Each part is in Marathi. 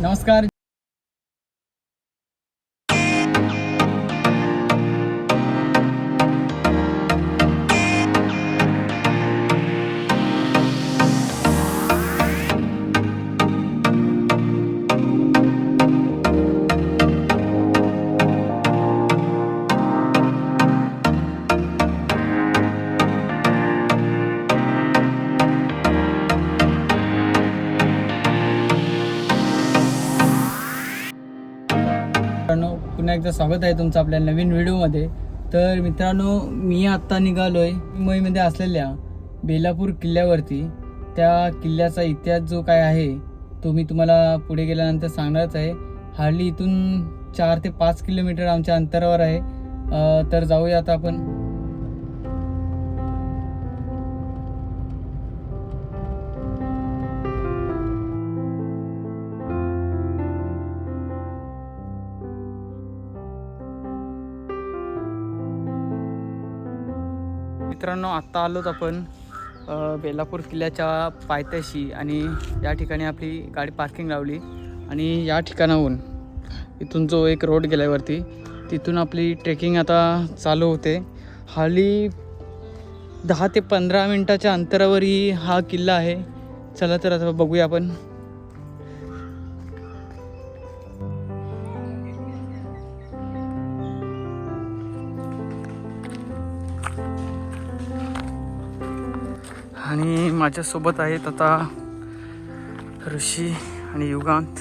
నమస్కారం. एकदा स्वागत आहे तुमचं आपल्या नवीन व्हिडिओमध्ये. तर मित्रांनो मी आत्ता निघालो आहे मुंबईमध्ये असलेल्या बेलापूर किल्ल्यावरती. त्या किल्ल्याचा इतिहास जो काय आहे तो मी तुम्हाला पुढे गेल्यानंतर सांगणारच आहे. हार्डली इथून चार ते पाच किलोमीटर आमच्या अंतरावर आहे. तर जाऊया आता आपण. मित्रांनो आत्ता आलोच आपण बेलापूर किल्ल्याच्या पायथ्याशी आणि या ठिकाणी आपली गाडी पार्किंग लावली आणि या ठिकाणाहून इथून जो एक रोड गेल्यावरती तिथून आपली ट्रेकिंग आता चालू होते. हाली दहा ते पंधरा मिनटाच्या अंतरावरही हा किल्ला आहे. चला तर आता बघूया आपण. आणि माझ्यासोबत आहेत आता ऋषी आणि युगांत.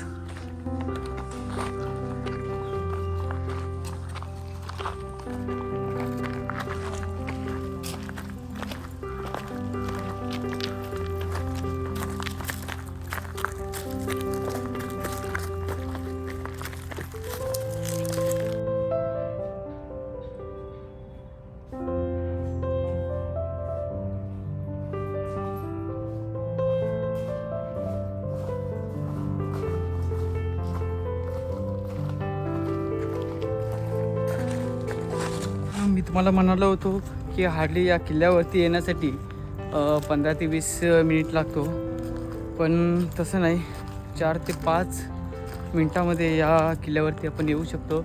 तुम्हाला म्हणालो होतो की हार्डली या किल्ल्यावरती येण्यासाठी पंधरा ते वीस मिनिट लागतो. पण तसं नाही. चार ते पाच मिनटामध्ये या किल्ल्यावरती आपण येऊ शकतो.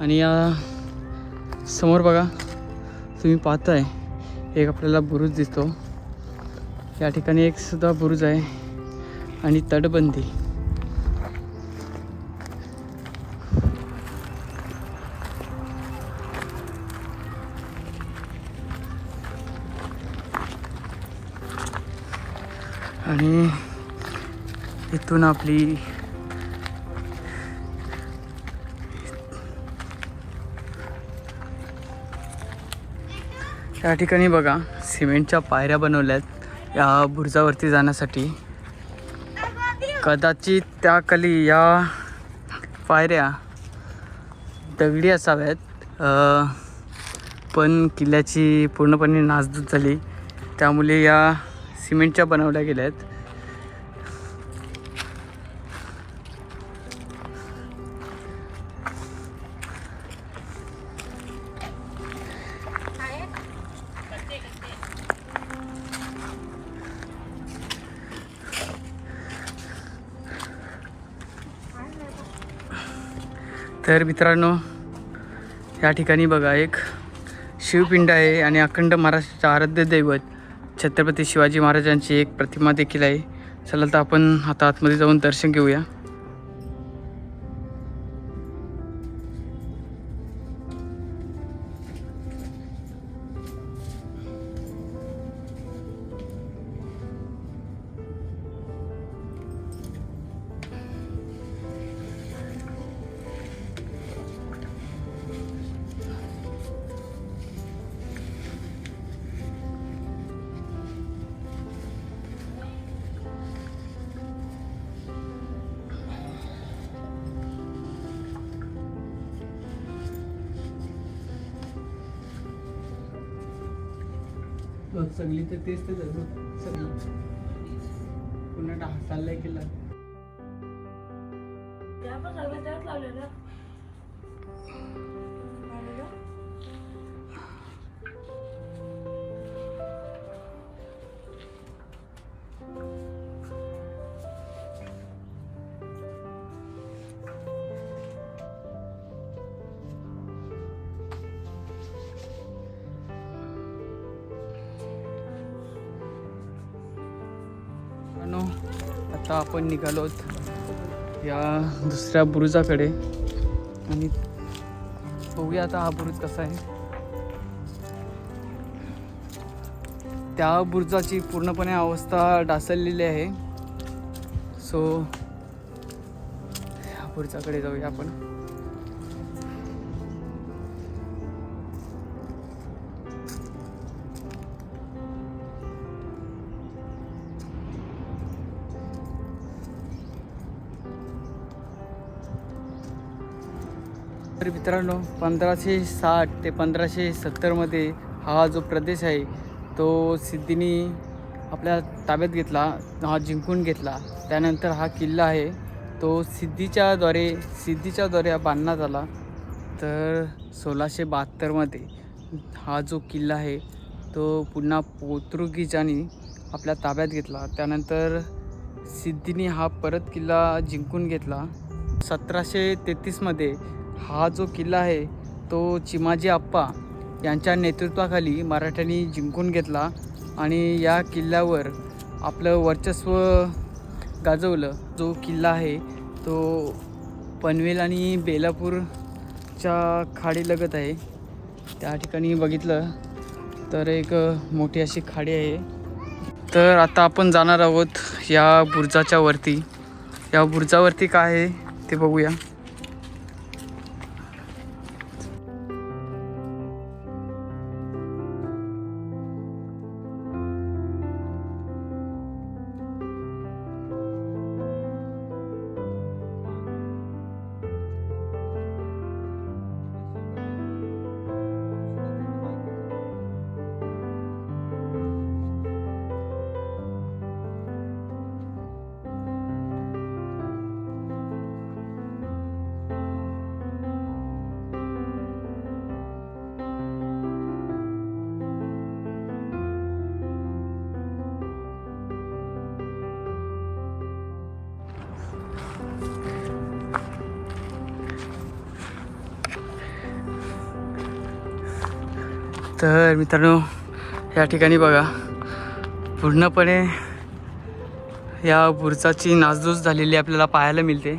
आणि या समोर बघा तुम्ही पाहताय एक आपल्याला बुरुज दिसतो. या ठिकाणी एक सुद्धा बुरुज आहे. आणि तटबंदी. आणि इथून आपली या ठिकाणी बघा सिमेंटच्या पायऱ्या बनवल्यात या बुरुजावरती जाण्यासाठी. कदाचित त्या कली या पायऱ्या दगडी असाव्यात पण किल्ल्याची पूर्णपणे नासधूस झाली. त्यामुळे या सिमेंटच्या बनवल्या गेल्या आहेत. तर मित्रांनो या ठिकाणी बघा एक शिवपिंड आहे आणि अखंड महाराष्ट्राचं आराध्य दैवत. छत्रपती शिवाजी महाराजांची एक प्रतिमा देखील आहे. चला तर आपण आता आतमध्ये जाऊन दर्शन घेऊया. सगळी तर तेच तर सगळी. पुन्हा डहा चाललाय केला त्या पण सगळं त्याच मित्रांनो आता आपण निघालोत या दुसऱ्या बुरुजाकडे. आणि बघूया आता हा बुरुज कसा आहे. त्या बुरुजाची पूर्णपणे अवस्था डासळलेली आहे. सो या बुरुजाकडे जाऊया आपण. मित्रांनो पंधराशे साठ ते पंधराशे सत्तरमध्ये हा जो प्रदेश आहे तो सिद्धीनी आपल्या ताब्यात घेतला हा जिंकून घेतला. त्यानंतर हा किल्ला आहे तो सिद्धीच्याद्वारे सिद्धीच्याद्वारे हा बांधण्यात आला. तर सोळाशे बहात्तरमध्ये हा जो किल्ला आहे तो पुन्हा पोर्तुगीजांनी आपल्या ताब्यात घेतला. त्यानंतर सिद्धीने हा परत किल्ला जिंकून घेतला. सतराशे तेहतीसमध्ये हा जो किल्ला आहे तो चिमाजी आप्पा यांच्या नेतृत्वाखाली मराठ्यांनी जिंकून घेतला आणि या किल्ल्यावर आपलं वर्चस्व गाजवलं. जो किल्ला आहे तो पनवेल आणि बेलापूरच्या खाडीलगत आहे. त्या ठिकाणी बघितलं तर एक मोठी अशी खाडी आहे. तर आता आपण जाणार आहोत या बुर्जाच्या वरती. या बुर्जावरती काय आहे ते बघूया. तर मित्रांनो या ठिकाणी बघा पूर्णपणे या बुरचाची नासधूस झालेली आपल्याला पाहायला मिळते.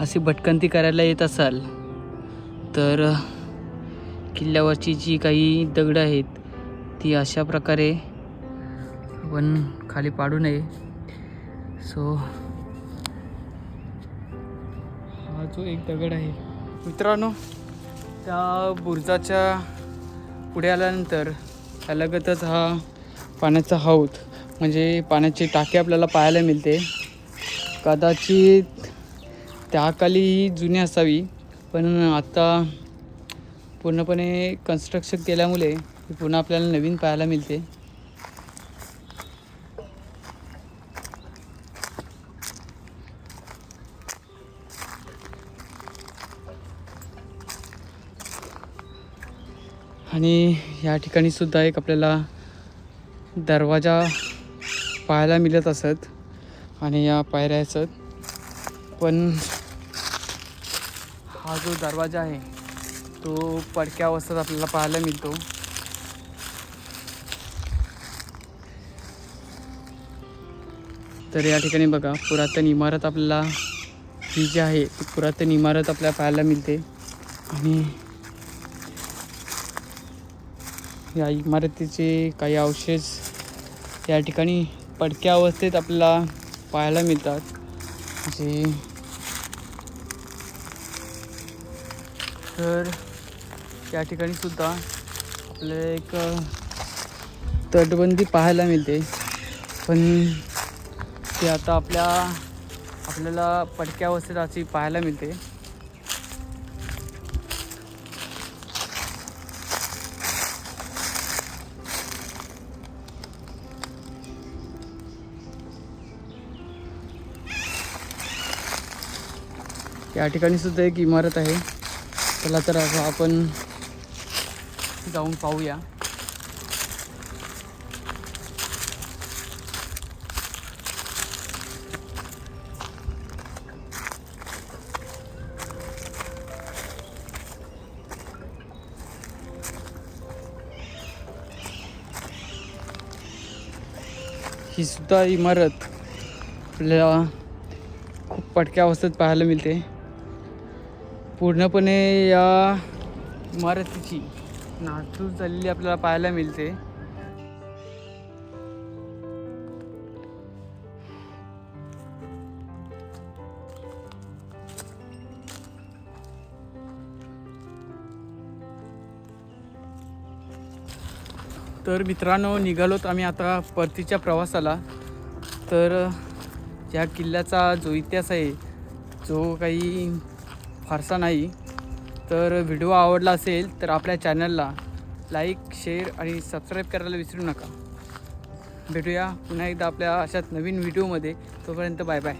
अशी भटकंती करायला येत असाल तर किल्ल्यावरची जी काही दगडं आहेत ती अशा प्रकारे आपण खाली पाडू नये. सो हा जो एक दगड आहे मित्रांनो त्या बुरजाच्या पुढे आल्यानंतर अलगतच हा पाण्याचा हौद म्हणजे पाण्याची टाकी आपल्याला पाहायला मिळते. कदाचित त्याखाली ही जुनी असावी पण आता पूर्णपणे कन्स्ट्रक्शन केल्यामुळे पुन्हा आपल्याला नवीन पाहायला मिळते. आणि या ठिकाणी सुद्धा एक आपल्याला दरवाजा पाहायला मिळत असत आणि या पायऱ्या असत. पण हा जो दरवाजा आहे तो पडक्या अवस्थेत आपल्याला पाहायला मिळतो. तर या ठिकाणी बघा पुरातन इमारत आपल्याला ही जी आहे ती पुरातन इमारत आपल्याला पाहायला मिळते. आणि या इमारतीचे काही अवशेष या ठिकाणी पडक्या अवस्थेत आपल्याला पाहायला मिळतात. जे तर या ठिकाणी सुद्धा आपल्याला एक तटबंदी पाहायला मिळते. पण ते आता आपल्या आपल्याला पडक्या अवस्थेत अशी पाहायला मिळते. या ठिकाणी सुद्धा एक इमारत आहे. चला तर आता आपण जाऊन पाहूया. ही सुद्धा इमारत आपल्याला खूप पटक्या अवस्थेत पाहायला मिळते. पूर्णपणे या इमारतीची नासधूस झालेली आपल्याला पाहायला मिळते. तर मित्रांनो निघालोत आम्ही आता परतीच्या प्रवासाला. तर या किल्ल्याचा जो इतिहास आहे जो काही फारसा नाही. तर व्हिडिओ आवडला असेल तर आपल्या चॅनलला लाईक शेअर आणि सबस्क्राईब करायला विसरू नका. भेटूया पुन्हा एकदा आपल्या अशाच नवीन व्हिडिओमध्ये. तोपर्यंत बाय बाय.